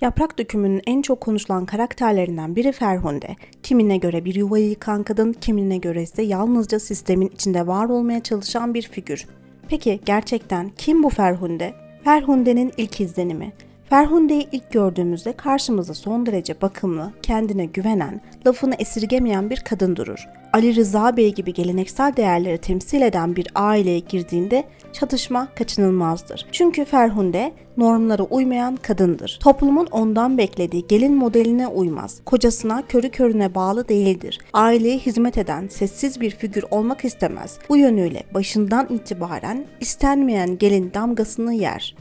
Yaprak dökümünün en çok konuşulan karakterlerinden biri Ferhunde. Kimine göre bir yuvayı yıkan kadın, kimine göre ise yalnızca sistemin içinde var olmaya çalışan bir figür. Peki gerçekten kim bu Ferhunde? Ferhunde'nin ilk izlenimi. Ferhunde'yi ilk gördüğümüzde karşımıza son derece bakımlı, kendine güvenen, lafını esirgemeyen bir kadın durur. Ali Rıza Bey gibi geleneksel değerleri temsil eden bir aileye girdiğinde çatışma kaçınılmazdır. Çünkü Ferhunde normlara uymayan kadındır. Toplumun ondan beklediği gelin modeline uymaz. Kocasına körü körüne bağlı değildir. Aileye hizmet eden sessiz bir figür olmak istemez. Bu yönüyle başından itibaren istenmeyen gelin damgasını yer.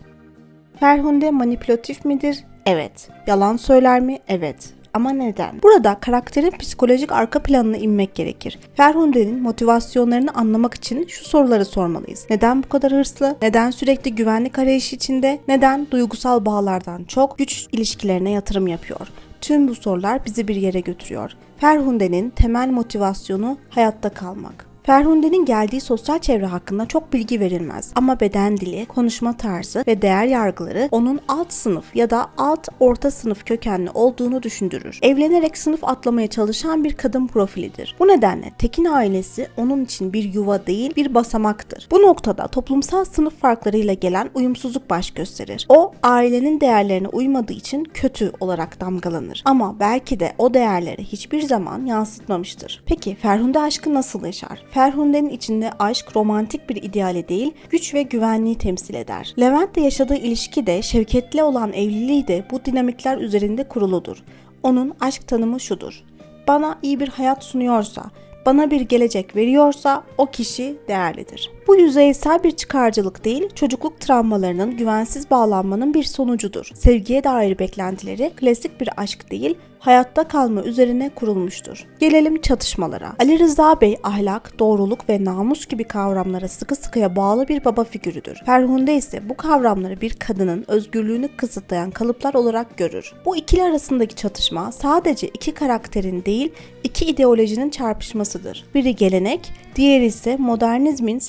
Ferhunde manipülatif midir? Evet. Yalan söyler mi? Evet. Ama neden? Burada karakterin psikolojik arka planına inmek gerekir. Ferhunde'nin motivasyonlarını anlamak için şu soruları sormalıyız. Neden bu kadar hırslı? Neden sürekli güvenlik arayışı içinde? Neden duygusal bağlardan çok güç ilişkilerine yatırım yapıyor? Tüm bu sorular bizi bir yere götürüyor. Ferhunde'nin temel motivasyonu hayatta kalmak. Ferhunde'nin geldiği sosyal çevre hakkında çok bilgi verilmez ama beden dili, konuşma tarzı ve değer yargıları onun alt sınıf ya da alt orta sınıf kökenli olduğunu düşündürür. Evlenerek sınıf atlamaya çalışan bir kadın profilidir. Bu nedenle Tekin ailesi onun için bir yuva değil bir basamaktır. Bu noktada toplumsal sınıf farklarıyla gelen uyumsuzluk baş gösterir. O ailenin değerlerine uymadığı için kötü olarak damgalanır. Ama belki de o değerleri hiçbir zaman yansıtmamıştır. Peki Ferhunde aşkı nasıl yaşar? Ferhunde'nin içinde aşk romantik bir ideali değil, güç ve güvenliği temsil eder. Levent'le yaşadığı ilişki de Şevket'le olan evliliği de bu dinamikler üzerinde kuruludur. Onun aşk tanımı şudur. Bana iyi bir hayat sunuyorsa, bana bir gelecek veriyorsa o kişi değerlidir. Bu yüzeysel bir çıkarcılık değil, çocukluk travmalarının güvensiz bağlanmanın bir sonucudur. Sevgiye dair beklentileri klasik bir aşk değil, hayatta kalma üzerine kurulmuştur. Gelelim çatışmalara. Ali Rıza Bey ahlak, doğruluk ve namus gibi kavramlara sıkı sıkıya bağlı bir baba figürüdür. Ferhunde ise bu kavramları bir kadının özgürlüğünü kısıtlayan kalıplar olarak görür. Bu ikili arasındaki çatışma sadece iki karakterin değil, iki ideolojinin çarpışmasıdır. Biri gelenek, diğeri ise modernizmin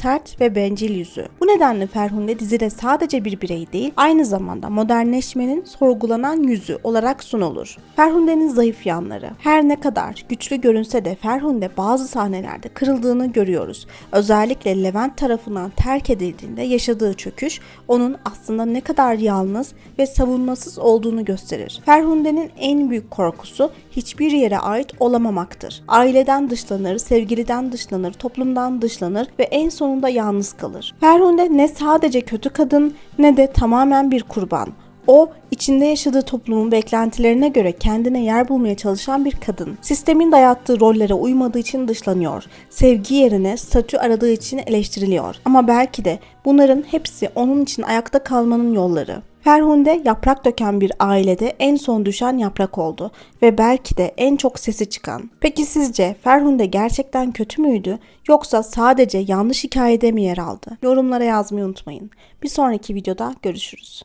ve bencil yüzü. Bu nedenle Ferhunde dizide sadece bir birey değil, aynı zamanda modernleşmenin sorgulanan yüzü olarak sunulur. Ferhunde'nin zayıf yanları. Her ne kadar güçlü görünse de Ferhunde bazı sahnelerde kırıldığını görüyoruz. Özellikle Levent tarafından terk edildiğinde yaşadığı çöküş onun aslında ne kadar yalnız ve savunmasız olduğunu gösterir. Ferhunde'nin en büyük korkusu hiçbir yere ait olamamaktır. Aileden dışlanır, sevgiliden dışlanır, toplumdan dışlanır ve en sonunda yalnız kalır. Ferhunde ne sadece kötü kadın ne de tamamen bir kurban. O, içinde yaşadığı toplumun beklentilerine göre kendine yer bulmaya çalışan bir kadın. Sistemin dayattığı rollere uymadığı için dışlanıyor. Sevgi yerine statü aradığı için eleştiriliyor. Ama belki de bunların hepsi onun için ayakta kalmanın yolları. Ferhunde yaprak döken bir ailede en son düşen yaprak oldu ve belki de en çok sesi çıkan. Peki sizce Ferhunde gerçekten kötü müydü yoksa sadece yanlış hikayede mi yer aldı? Yorumlara yazmayı unutmayın. Bir sonraki videoda görüşürüz.